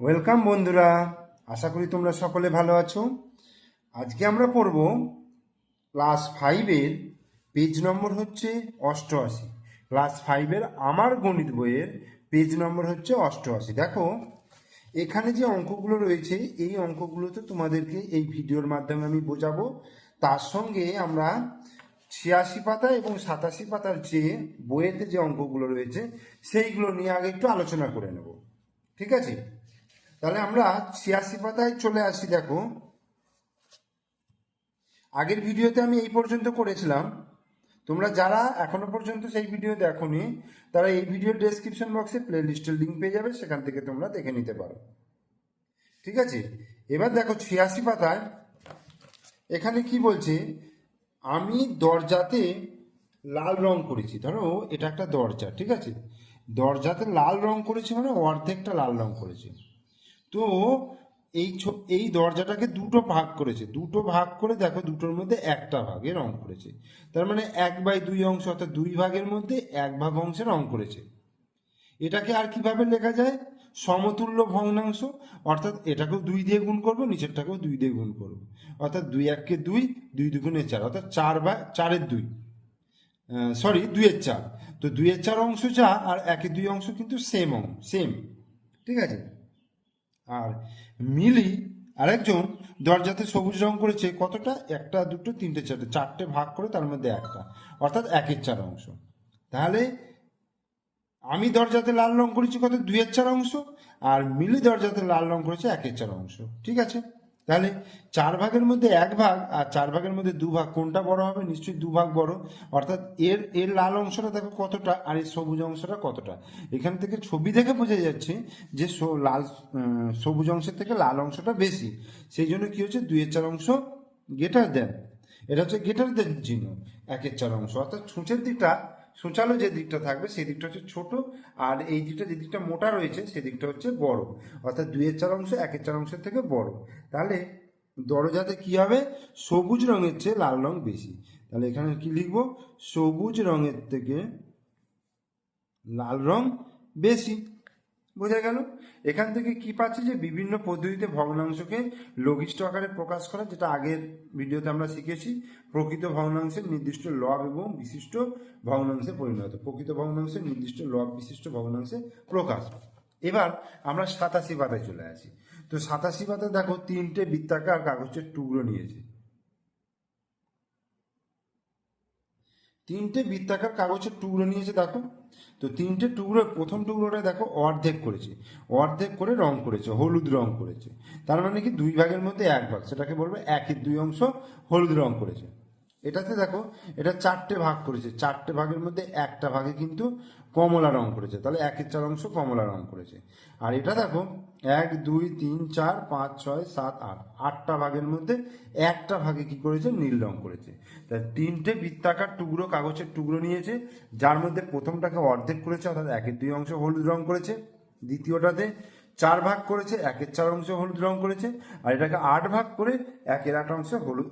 Welcome বন্ধুরা, আশা করি তোমরা সকলে ভালো আছো। আজকে আমরা পড়ব ক্লাস ফাইভের পেজ নম্বর হচ্ছে অষ্টআশি। ক্লাস ফাইভের আমার গণিত বইয়ের পেজ নম্বর হচ্ছে অষ্টআশি। দেখো, এখানে যে অঙ্কগুলো রয়েছে, এই অঙ্কগুলো তো তোমাদেরকে এই ভিডিওর মাধ্যমে আমি বোঝাবো। তার সঙ্গে আমরা ছিয়াশি পাতা এবং সাতাশি পাতার যে বইয়েতে যে অঙ্কগুলো রয়েছে, সেইগুলো নিয়ে আগে একটু আলোচনা করে নেব। ঠিক আছে? তাহলে আমরা ছিয়াশি পাতায় চলে আসি, দেখো। আগের ভিডিওতে আমি এই পর্যন্ত করেছিলাম। তোমরা যারা এখনও পর্যন্ত সেই ভিডিও দেখোনি, তারা এই ভিডিও ডেসক্রিপশন বক্সে প্লে লিস্টের লিঙ্ক পেয়ে যাবে, সেখান থেকে তোমরা দেখে নিতে পারো। ঠিক আছে? এবার দেখো ছিয়াশি পাতায়, এখানে কি বলছে? আমি দরজাতে লাল রং করেছি। ধরো, এটা একটা দরজা, ঠিক আছে? দরজাতে লাল রং করেছি মানে অর্ধেকটা লাল রং করেছি। তো এই এই দরজাটাকে দুটো ভাগ করেছে। দুটো ভাগ করে দেখো দুটোর মধ্যে একটা ভাগে রং করেছে। তার মানে এক বাই দুই অংশ অর্থাৎ দুই ভাগের মধ্যে এক ভাগ অংশে রং করেছে। এটাকে আর কীভাবে লেখা যায়? সমতুল্য ভগ্নাংশ। অর্থাৎ এটাকেও দুই দিয়ে গুণ করব, নিচেরটাকেও দুই দিয়ে গুণ করব। অর্থাৎ দুই এককে দুই দুই দুগুণে চার, অর্থাৎ চার বা চারের দুই। সরি দুইয়ের চার। তো দুইয়ের চার অংশ যা, আর একের দুই অংশ কিন্তু সেম অংশ সেম ঠিক আছে? আর মিলি আরেকজন দরজাতে সবুজ রং করেছে, কতটা? একটা, দুটো, তিনটে, চারটে চারটে ভাগ করে তার মধ্যে একটা, অর্থাৎ একের চার অংশ। তাহলে আমি দরজাতে লাল রং করেছি কত? দুইয়ের চার অংশ, আর মিলি দরজাতে লাল রং করেছে একের চার অংশ। ঠিক আছে? তাহলে চার ভাগের মধ্যে এক ভাগ আর চার ভাগের মধ্যে দু ভাগ, কোনটা বড় হবে? নিশ্চয়ই দু ভাগ বড়। অর্থাৎ এর এর লাল অংশটা দেখো কতটা আর এর সবুজ অংশটা কতটা? এখান থেকে ছবি দেখে বোঝা যাচ্ছে যে লাল সবুজ অংশের থেকে লাল অংশটা বেশি। সেই জন্য কি হচ্ছে? দুইয়ের চার অংশ গেটার দেন এটা হচ্ছে গেটার দেন চিহ্ন, একের চার অংশ। অর্থাৎ ছুঁচের দিকটা সূচালো যে দিকটা থাকবে, সেই দিকটা হচ্ছে ছোট, আর এই দিকটা যে দিকটা মোটা রয়েছে, সেই দিকটা হচ্ছে বড়। অর্থাৎ দুইয়ের চার অংশ, একের চার অংশের থেকে বড়। তাহলে দরজাতে কি হবে? সবুজ রঙের চেয়ে লাল রং বেশি। তাহলে এখানে কি লিখব? সবুজ রঙের থেকে লাল রং বেশি। বোঝা গেল? এখান থেকে কি পাচ্ছি যে বিভিন্ন পদ্ধতিতে ভগ্নাংশকে লঘিষ্ঠ আকারে প্রকাশ করা, যেটা আগের ভিডিওতে আমরা শিখেছি, প্রকৃত ভগ্নাংশের নির্দিষ্ট লব এবং বিশিষ্ট ভগ্নাংশে পরিণত, প্রকৃত ভগ্নাংশের নির্দিষ্ট লব, বিশিষ্ট ভগ্নাংশে প্রকাশ। এবার আমরা সাতাশি পাতায় চলে আসি। তো সাতাশি পাতায় দেখো তিনটে বৃত্তাকার কাগজের টুকরো নিয়েছে। তিনটে বৃত্তাকার কাগজের টুকরো নিয়েছে, দেখো। তো তিনটে টুকরো, প্রথম টুকরোটা দেখো অর্ধেক করেছে। অর্ধেক করে রং করেছে, হলুদ রং করেছে। তার মানে কি দুই ভাগের মধ্যে এক ভাগ, সেটাকে বলবে একের দুই অংশ হলুদ রং করেছে। এটাতে দেখো, এটা চারটে ভাগ করেছে। চারটে ভাগের মধ্যে একটা ভাগে কিন্তু কমলা রং করেছে। তাহলে একের চার অংশ কমলা রং করেছে। আর এটা দেখো, এক, দুই, তিন, চার, পাঁচ, ছয়, সাত, আট। আটটা ভাগের মধ্যে একটা ভাগে কি করেছে? নীল রং করেছে। তা তিনটে বৃত্তাকার টুকরো, কাগজের টুকরো নিয়েছে। যার মধ্যে প্রথমটাকে অর্ধেক করেছে, অর্থাৎ একের দুই অংশ হলুদ রং করেছে। দ্বিতীয়টাতে চার ভাগ করেছে, একের চার অংশ হলুদ রং করেছে। আর এটাকে আট ভাগ করে একের আট অংশ হলুদ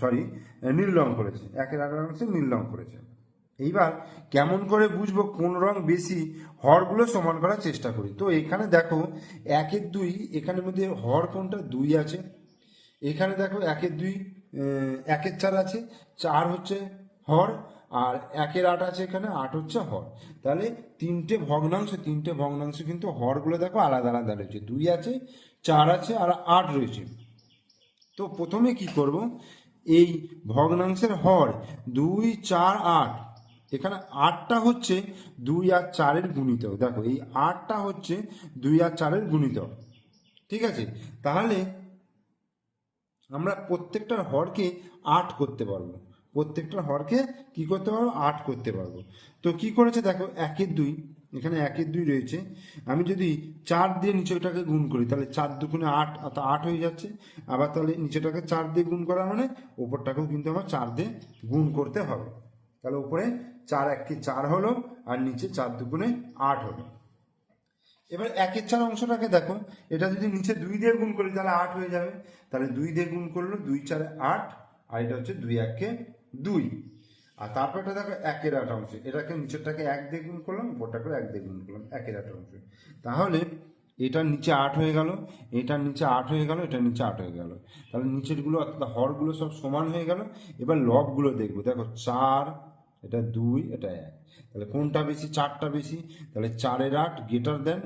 সরি নীল রং করেছে। একের আট অংশে নীল রং করেছে। এইবার কেমন করে বুঝব কোন রং বেশি হরগুলো সমান করার চেষ্টা করি? তো এখানে দেখো একের দুই, এখানের মধ্যে হর কোনটা? দুই আছে। এখানে দেখো একের দুই একের চার আছে, চার হচ্ছে হর আর একের আট আছে এখানে, আট হচ্ছে হর। তাহলে তিনটে ভগ্নাংশ তিনটে ভগ্নাংশ কিন্তু হরগুলো দেখো আলাদা আলাদা রয়েছে। দুই আছে, চার আছে আর আট রয়েছে। তো প্রথমে কি করব? এই ভগ্নাংশের হর দুই, চার, আট এখানে আটটা হচ্ছে দুই আর চারের গুণিতক। দেখো, এই আটটা হচ্ছে দুই আর চারের গুণিতক। ঠিক আছে? তাহলে আমরা প্রত্যেকটার হরকে আট করতে পারব। প্রত্যেকটার হরকে কি করতে পারব? আট করতে পারব। তো কি করেছে? দেখো, একের দুই, এখানে একের দুই রয়েছে। আমি যদি চার দিয়ে নিচেটাকে গুণ করি, তাহলে চার দুগুণে আট অর্থাৎ আট হয়ে যাচ্ছে। আবার তাহলে নিচেটাকে চার দিয়ে গুণ করা মানে ওপরটাকেও কিন্তু আমার চার দিয়ে গুণ করতে হবে। তাহলে উপরে চার এককে চার হলো, আর নিচে চার দুগুণে আট হলো। এবার একের চার অংশটাকে দেখো, এটা যদি নিচে দুই দিয়ে গুণ করি, তাহলে আট হয়ে যাবে। তাহলে দুই দিয়ে গুণ করল, দুই চারে আট, আর এটা হচ্ছে দুই একে দুই। আর তারপর এটা দেখো একের আট অংশ। এটাকে নিচেরটাকে এক দিয়ে গুণ করলাম উপরটাকে এক দিয়ে গুণ করলাম, একের আট অংশ। তাহলে এটার নিচে আট হয়ে গেল, এটার নিচে আট হয়ে গেল, এটার নিচে আট হয়ে গেল। তাহলে নিচেরগুলো, অর্থাৎ হরগুলো সব সমান হয়ে গেল। এবার লবগুলো দেখব। দেখো চার এটা দুই, এটা এক। তাহলে কোনটা বেশি? চারটা বেশি? তাহলে চারের আট গেটার দেন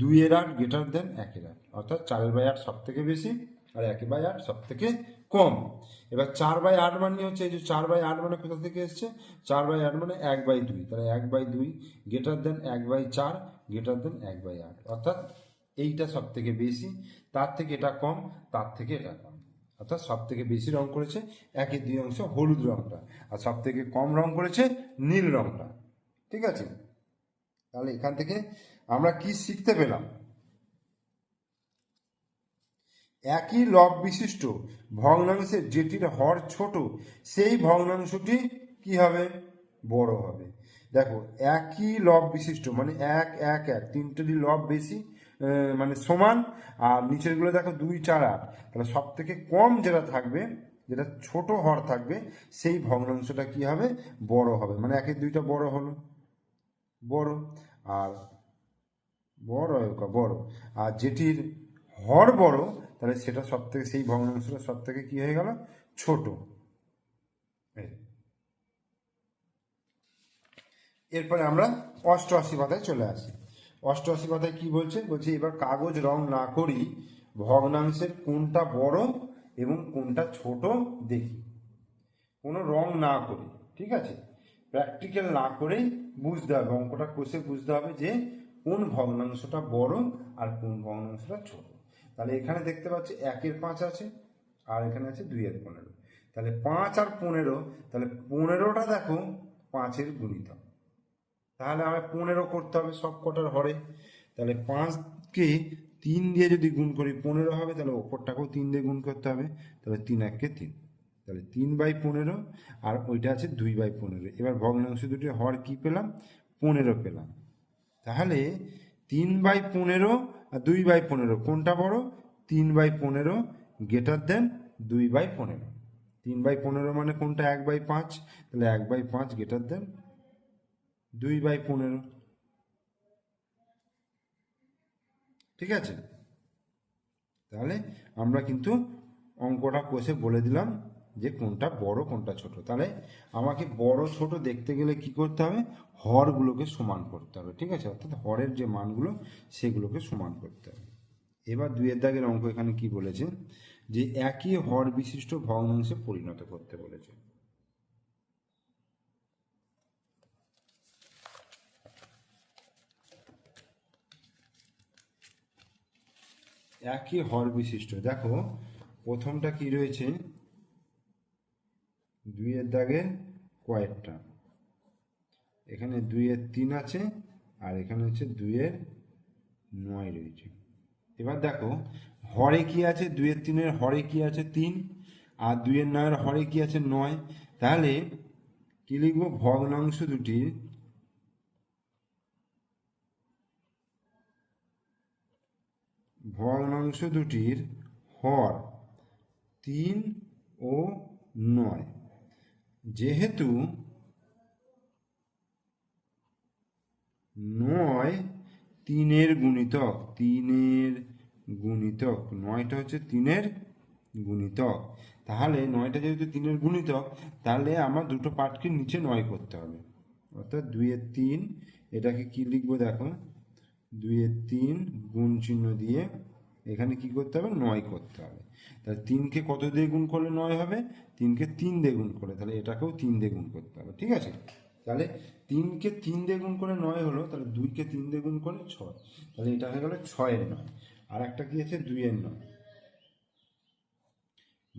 দুইয়ের আট গেটার দেন একের আট। অর্থাৎ চারের বাই আট সব থেকে বেশি আর একের বাই আট সব থেকে কম। এবার চার বাই আট মানে হচ্ছে এই যে চার বাই আট মানে কোথা থেকে এসছে? চার বাই আট মানে এক বাই দুই। তাহলে এক বাই দুই গেটার দেন এক বাই চার গেটার দেন এক বাই আট। অর্থাৎ এইটা সব থেকে বেশি, তার থেকে এটা কম, তার থেকে এটা কম। অর্থাৎ সব থেকে বেশি রং করেছে একই দুই অংশ হলুদ রংটা, আর সব থেকে কম রং করেছে নীল রংটা। ঠিক আছে? তাহলে এখান থেকে আমরা কি শিখতে পেলাম? একই লব বিশিষ্ট ভগ্নাংশের যেটির হর ছোট, সেই ভগ্নাংশটি কি হবে? বড় হবে। দেখো, একই লব বিশিষ্ট মানে এক এক এক, তিনটেরই লব বেশি মানে সমান, আর নিচেরগুলো দেখো দুই চার আট। তাহলে সব থেকে কম যেটা থাকবে, যেটা ছোট হর থাকবে, সেই ভগ্নাংশটা কি হবে? বড় হবে। মানে একের দুইটা বড় হলো। বড়। আর বড় বড়। আর যেটির হর বড়, তাহলে সেটা সব থেকে সেই ভগ্নাংশটা সব থেকে কি হয়ে গেল? ছোট। এরপরে আমরা অষ্টআশি পাতায় চলে আসি। অষ্টআশি কথায় কি বলছে? বলছে, এবার কাগজ রং না করি, ভগ্নাংশের কোনটা বড় এবং কোনটা ছোট দেখি। কোনো রং না করে, ঠিক আছে? প্র্যাকটিক্যাল না করেই বুঝতে হবে, অঙ্কটা কষে বুঝতে হবে যে কোন ভগ্নাংশটা বড় আর কোন ভগ্নাংশটা ছোট। তাহলে এখানে দেখতে পাচ্ছি একের পাঁচ আছে, আর এখানে আছে দুই দুইয়ের পনেরো। তাহলে পাঁচ আর পনেরো, তাহলে পনেরোটা দেখো, পাঁচের গুণিতক। তাহলে আমার পনেরো করতে হবে সব কটার হরে। তাহলে পাঁচকে তিন দিয়ে যদি গুণ করি পনেরো হবে, তাহলে ওপরটাকেও তিন দিয়ে গুণ করতে হবে। তাহলে তিন এককে তিন। তাহলে তিন বাই পনেরো, আর ওইটা আছে দুই বাই পনেরো। এবার ভগ্নাংশ দুটি হর কি পেলাম? পনেরো পেলাম। তাহলে তিন বাই পনেরো আর দুই বাই পনেরো, কোনটা বড়? তিন বাই পনেরো গেটার দেন দুই বাই পনেরো। তিন বাই পনেরো মানে কোনটা? এক বাই পাঁচ। তাহলে এক বাই পাঁচ গেটার দেন দুই বাই পনেরো। ঠিক আছে? তাহলে আমরা কিন্তু অঙ্কটা কষে বলে দিলাম যে কোনটা বড়, কোনটা ছোট। তাহলে আমাকে বড়, ছোট দেখতে গেলে কি করতে হবে? হরগুলোকে সমান করতে হবে। ঠিক আছে? অর্থাৎ হরের যে মানগুলো, সেগুলোকে সমান করতে হবে। এবার দুইয়ের দাগের অঙ্ক এখানে কি বলেছে? যে একই হর বিশিষ্ট ভগ্নাংশে পরিণত করতে বলেছে। একই হর বিশিষ্ট। দেখো, প্রথমটা কি রয়েছে? দুইয়ের দাগের কয়েকটা। এখানে দুইয়ের তিন আছে, আর এখানে হচ্ছে দুইয়ের নয় রয়েছে। এবার দেখো, হরে কি আছে? দুইয়ের তিনের হরে কি আছে? তিন। আর দুইয়ের নয়ের হরে কি আছে? নয়। তাহলে কি লিখব? ভগ্নাংশ দুটির ভগ্নাংশ দুটির হর তিন ও নয়। যেহেতু নয় তিনের গুণিতক তিনের গুণিতক, নয়টা হচ্ছে তিনের গুণিতক। তাহলে নয়টা যেহেতু তিনের গুণিতক, তাহলে আমার দুটো পাটকে নিচে নয় করতে হবে। অর্থাৎ দুইয়ের তিন, এটাকে কি লিখব দেখো? দুইয়ের তিন গুণ চিহ্ন দিয়ে এখানে কি করতে হবে? নয় করতে হবে। তাহলে তিনকে কত দিয়ে গুণ করলে নয় হবে? তিনকে তিন দিয়ে গুণ করে, তাহলে এটাকেও তিন দিয়ে গুণ করতে হবে, ঠিক আছে? তাহলে তিনকে তিন দিয়ে গুণ করে নয় হলো, তাহলে দুইকে তিন দিয়ে গুণ করে ছয়। তাহলে এটা হয়ে গেল ছয়ের নয়। আর একটা কি আছে? দুইয়ের নয়।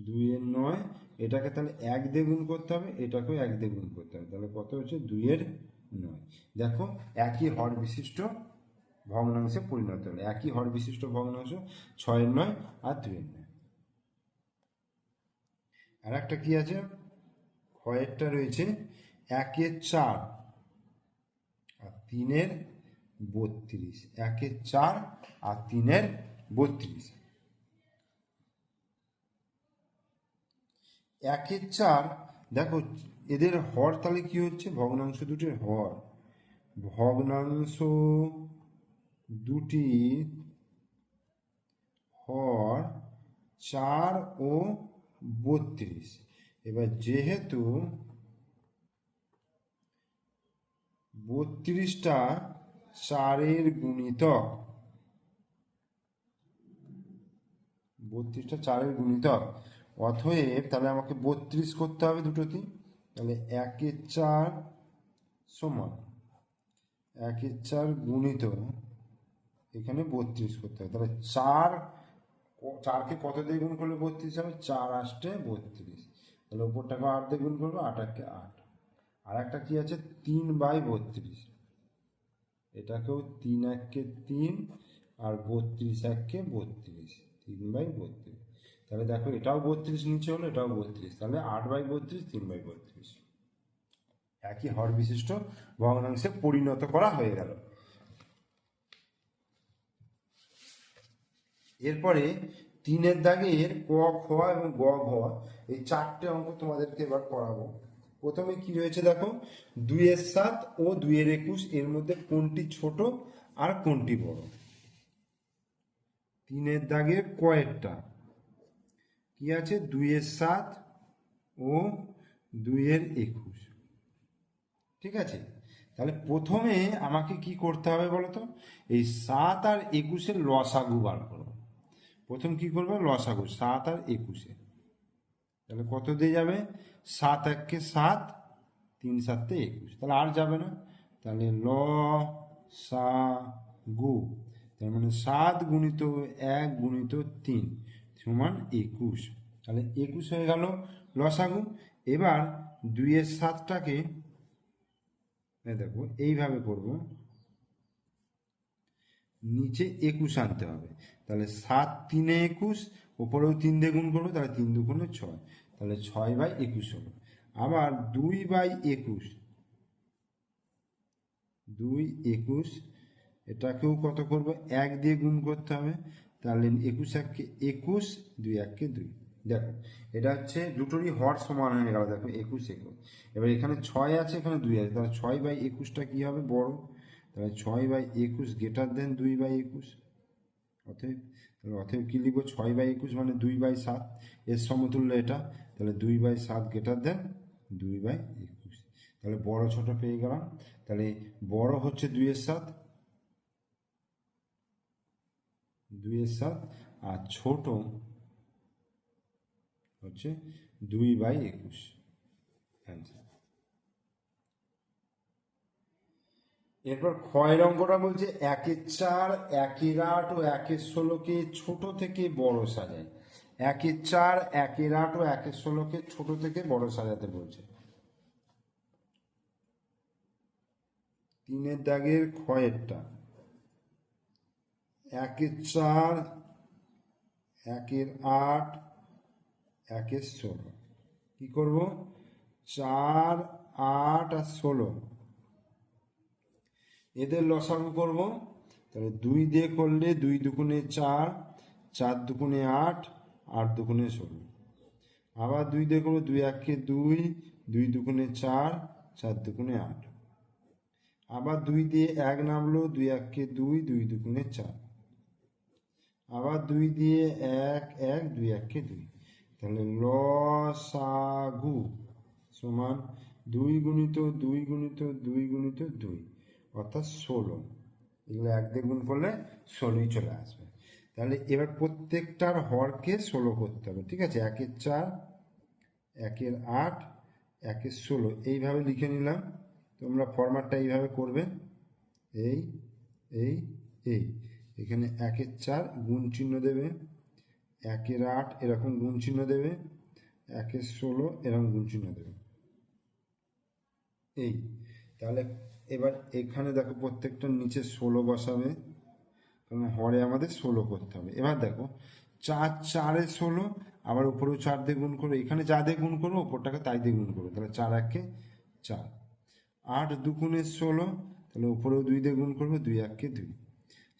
দুইয়ের নয়, এটাকে তাহলে এক দিয়ে গুণ করতে হবে, এটাকেও এক দিয়ে গুণ করতে হবে। তাহলে কত হচ্ছে? দুইয়ের নয়। দেখো, একই হর বিশিষ্ট ভগ্নাংশে পরিণত হলো। একই হর বিশিষ্ট ভগ্নাংশ ছয়ের নয় আর দুইয়ের নয়। আর একটা কি আছে? ক্ষয়েরটা রয়েছে একের চার আর তিনের বত্রিশ। একের চার আর তিনের বত্রিশ। একের চার, দেখো, এদের হর তাহলে কি হচ্ছে? ভগ্নাংশ দুটির হর। ভগ্নাংশ দুটি হর চার ও বত্রিশ। এবার যেহেতু বত্রিশটা চারের গুণিতক, বত্রিশটা চারের গুণিতক, অতএব তাহলে আমাকে বত্রিশ করতে হবে দুটোতেই, তাহলে একের চার সমান, একের চার গুণিত এখানে বত্রিশ করতে হবে। তাহলে চার চারকে কত দিয়ে গুণ করলে বত্রিশ হবে? চার আসতে বত্রিশ। তাহলে ওপরটাকে আট দিয়ে গুণ করব আট এককে আট। আর একটা কি আছে? তিন বাই বত্রিশ। এটাকেও তিন এককে তিন আর বত্রিশ এককে বত্রিশ। তিন বাই বত্রিশ। তাহলে দেখো, এটাও বত্রিশ নিচে হলো, এটাও বত্রিশ। তাহলে আট বাই বত্রিশ, তিন বাই বত্রিশ। একই হর বিশিষ্ট ভগ্নাংশে পরিণত করা হয়ে গেল। এরপরে তিনের দাগের ক, খ এবং গ, ঘ এই চারটে অঙ্ক তোমাদেরকে এবার করাবো প্রথমে কি রয়েছে দেখো? দুইয়ের সাত ও দুইয়ের একুশ, এর মধ্যে কোনটি ছোট আর কোনটি বড়? তিনের দাগের কয়েকটা। কি আছে? দুইয়ের সাত ও দুইয়ের একুশ। ঠিক আছে? তাহলে প্রথমে আমাকে কি করতে হবে বলতো? এই সাত আর একুশের লসাগু বার করো। প্রথম কি করবে? লসাগু সাত আর একুশে। তাহলে কত দিয়ে যাবে? সাত এককে সাত, তিন সাতে একুশ। তাহলে আর যাবে না। তাহলে ল, সা, গু। তার মানে সাত গুণিত এক গুণিত তিন সমান একুশ। তাহলে একুশ হয়ে গেল লসাগু এবার দুইয়ের সাতটাকে দেখো, এইভাবে করব। নিচে একুশ আনতে হবে। তাহলে সাত তিনে একুশ, ওপরেও তিন দিয়ে গুণ করব, তাহলে তিন দুগুণে ছয়। তাহলে ছয় বাই একুশ হলো। আবার দুই বাই একুশ, দুই একুশ, এটাকেও কত করব? এক দিয়ে গুণ করতে হবে। তাহলে একুশ এককে একুশ, দুই এককে দুই। দেখো, এটা হচ্ছে দুটোরই হর সমান হয়ে গেল। দেখো, একুশ একুশ। এবার এখানে ছয় আছে, এখানে দুই আছে। তাহলে ছয় বাই একুশটা কী হবে? বড়। তাহলে ছয় বাই একুশ গেটার দেন দুই বাই একুশ। অতএব, তাহলে অতএব কি লিখব? ছয় বাই একুশ মানে দুই বাই সাত। এর সমতুল্য এটা। তাহলে দুই বাই সাত গেটার দেন দুই বাই একুশ। তাহলে বড় ছোট পেয়ে গেলাম। তাহলে বড় হচ্ছে দুইয়ের সাত। দুইয়ের সাত। আর ছোট হচ্ছে দুই বাই একুশ। অ্যান্সার এরপর ক্ষয়ের অঙ্কটা বলছে একের চার একের আট ও একের ষোলোকে ছোট থেকে বড় সাজায়। একের চার একের আট ও একের ষোলোকে ছোট থেকে বড় সাজাতে বলছে। তিনের দাগের ক্ষয়েরটা। একের চার একের আট একের ষোলো। কি করব? চার, আট আর ষোলো। এদের লসাগু করব। তাহলে দুই দিয়ে করলে দুই দুগুণে চার চার দুগুণে আট আট দুগুণে ষোলো। আবার দুই দিয়ে করব দুই এককে দুই দুই দুগুণে চার চার দুগুণে আট। আবার দুই দিয়ে এক নামলো, দুই এককে দুই দুই দুগুণে চার। আবার দুই দিয়ে এক এক, দুই এককে দুই। তাহলে ল সাগু সমান দুই গুণিত দুই গুণিত দুই গুণিত দুই। অর্থাৎ ষোলো। এগুলো এক দিয়ে গুণ করলে ষোলোই চলে আসবে। তাহলে এবার প্রত্যেকটার হরকে ষোলো করতে হবে, ঠিক আছে? একের চার, একের আট, একের ষোলো। এইভাবে লিখে নিলাম। তোমরা ফরম্যাটটা এইভাবে করবে। এই এই এই। এখানে একের চার গুণ চিহ্ন দেবে। একের আট এরকম গুণ চিহ্ন দেবে। একের ষোলো এরকম গুণ চিহ্ন দেবে। এই। তাহলে এবার এখানে দেখো প্রত্যেকটা নিচে ষোলো বসাবে, কারণ হরে আমাদের ষোলো করতে হবে। এবার দেখো, চার, চারে ষোলো, আবার উপরেও চার দিয়ে গুণ করো, এখানে যা দিয়ে গুণ করব ওপরটাকে তাই দিয়ে গুণ করব তাহলে চার একে চার। আট দুগুণে ষোলো, তাহলে উপরেও দুই দিয়ে গুণ করব, দুই এককে দুই।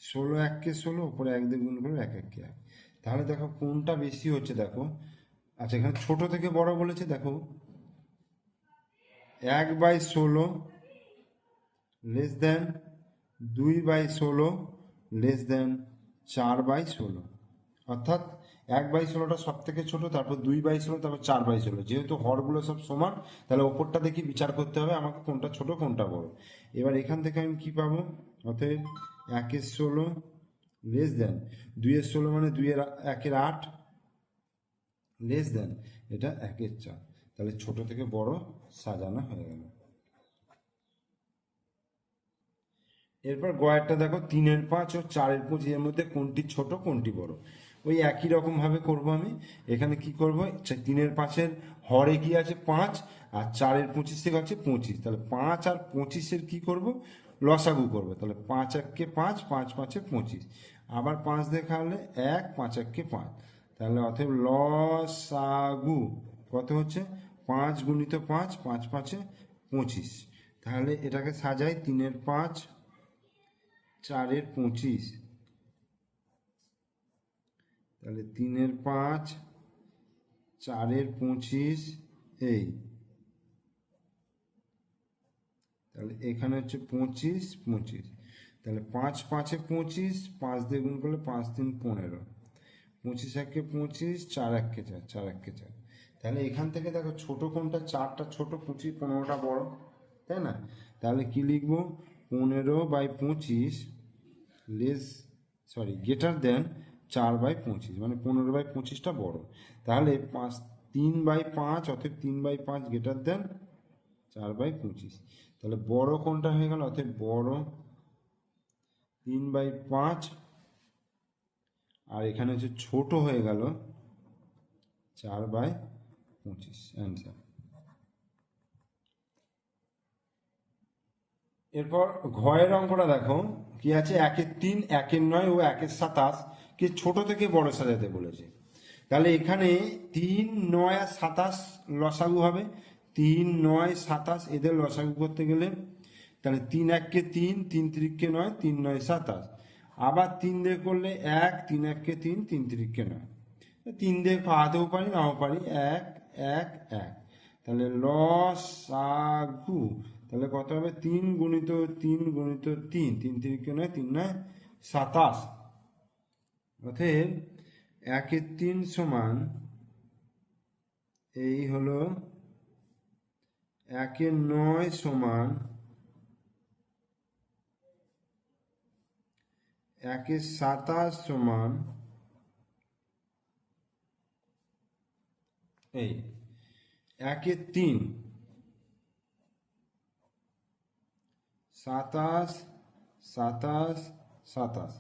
ষোলো এককে ষোলো, উপরে এক দিয়ে গুণ করব, এক এককে এক। তাহলে দেখো কোনটা বেশি হচ্ছে, দেখো। আচ্ছা এখানে ছোট থেকে বড় বলেছে, দেখো। এক বাই ষোলো লেস দেন দুই বাই ষোলো লেস দেন চার বাই ষোলো। অর্থাৎ এক বাই ষোলোটা সব থেকে ছোট, তারপর দুই বাই ষোলো, তারপর চার বাই ষোলো। যেহেতু হরগুলো সব সমান, তাহলে ওপরটা দেখি বিচার করতে হবে, আমাকে কোনটা ছোট, কোনটা বড়। এবার এখান থেকে আমি কি পাবো? অতএব একের ষোলো লেস দেন দুইয়ের ষোলো মানে দুইয়ের একের আট লেস দেন এটা একের চার। তাহলে ছোট থেকে বড় সাজানো হয়ে গেল। এরপর গয়েরটা দেখো তিনের পাঁচ ও চারের পঁচিশ এর মধ্যে কোনটি ছোট কোনটি বড়? ওই একই রকম ভাবে করব আমি। এখানে কি করব? আচ্ছা, তিনের পাঁচের হরে কি আছে? পাঁচ আর চারের পঁচিশ থেকে আছে পঁচিশ। তাহলে পাঁচ আর পঁচিশের কি করব? লসাগু করব। তাহলে পাঁচ এককে পাঁচ পাঁচ পাঁচে পঁচিশ। আবার পাঁচ দেখা হলে এক পাঁচ এককে পাঁচ। তাহলে অতএব লসাগু কত হচ্ছে? পাঁচ গুণিত পাঁচ পাঁচ পাঁচে পঁচিশ। তাহলে এটাকে সাজাই তিনের পাঁচ চারের পঁচিশ। তাহলে তিনের পাঁচ, চারের পঁচিশ, এই। তাহলে এখানে হচ্ছে পঁচিশ পঁচিশ। তাহলে পাঁচ পাঁচে পঁচিশ, পাঁচ দিয়ে গুণ করলে পাঁচ তিন পনেরো। পঁচিশ একে পঁচিশ, চার এককে চার চার এককে চার। তাহলে এখান থেকে দেখো ছোট কোনটা, চারটা ছোট, পঁচিশ, পনেরোটা বড়, তাই না? তাহলে কি লিখব? পনেরো বাই পঁচিশ লেস সরি গেটার দেন চার বাই পঁচিশ মানে পনেরো বাই পঁচিশটা বড়। তাহলে পাঁচ, তিন বাই পাঁচ, অতএব তিন বাই পাঁচ গেটার দেন চার বাই পঁচিশ। তাহলে বড় কোনটা হয়ে গেল? অতএব বড় তিন বাই পাঁচ, আর এখানে হচ্ছে ছোট হয়ে গেল চার বাই পঁচিশ। অ্যান্সার এরপর ঘয়ের অঙ্কটা দেখো, কি আছে? একের তিন একের নয় ও একের সাতাশ, কে ছোট থেকে বড় সাজাতে বলেছে। তাহলে এখানে তিন, নয় আর সাতাশ লসাগু হবে। তিন, নয়, সাতাশ, এদের লসাগু করতে গেলে তাহলে তিন এককে তিন তিন তিরিককে নয়, তিন নয় সাতাশ। আবার তিন দিয়ে করলে এক, তিন এককে তিন তিন তিরিককে নয়। তিন দিয়ে পাতেও পারি, নাও পারি। এক এক এক। তাহলে লসাগু তাহলে কত হবে? তিন গুণিত তিন গুণিত তিন। তিন তিন তিরিকে নয়, তিন নয়, সাতাশ। অতএব একের তিন সমান এই হলো একের নয় সমান একে সাতাশ সমান এই একে তিন। সাতাশ সাতাশ সাতাশ।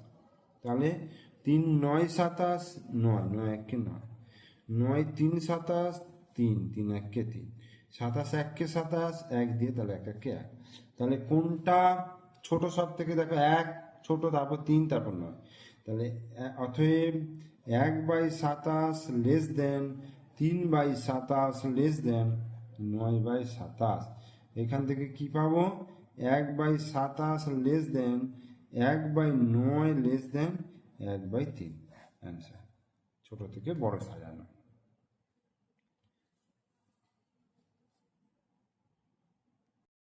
তাহলে তিন, নয়, সাতাশ, নয় নয় এককে নয়। নয়, তিন, সাতাশ, তিন তিন এককে তিন। সাতাশ এককে সাতাশ, এক দিয়ে তাহলে এক এককে এক। তাহলে কোনটা ছোট সব থেকে দেখো এক, ছোট, তারপর তিন, তারপর নয়। তাহলে অতএব এক বাই সাতাশ লেস দেন তিন বাই সাতাশ লেস দেন নয় বাই সাতাশ। এখান থেকে কি পাবো? এক বাই সাতাশ লেস দেন এক বাই নয় লেস দেন এক বাই তিন। অ্যান্সার ছোটো থেকে বড় সাজানো।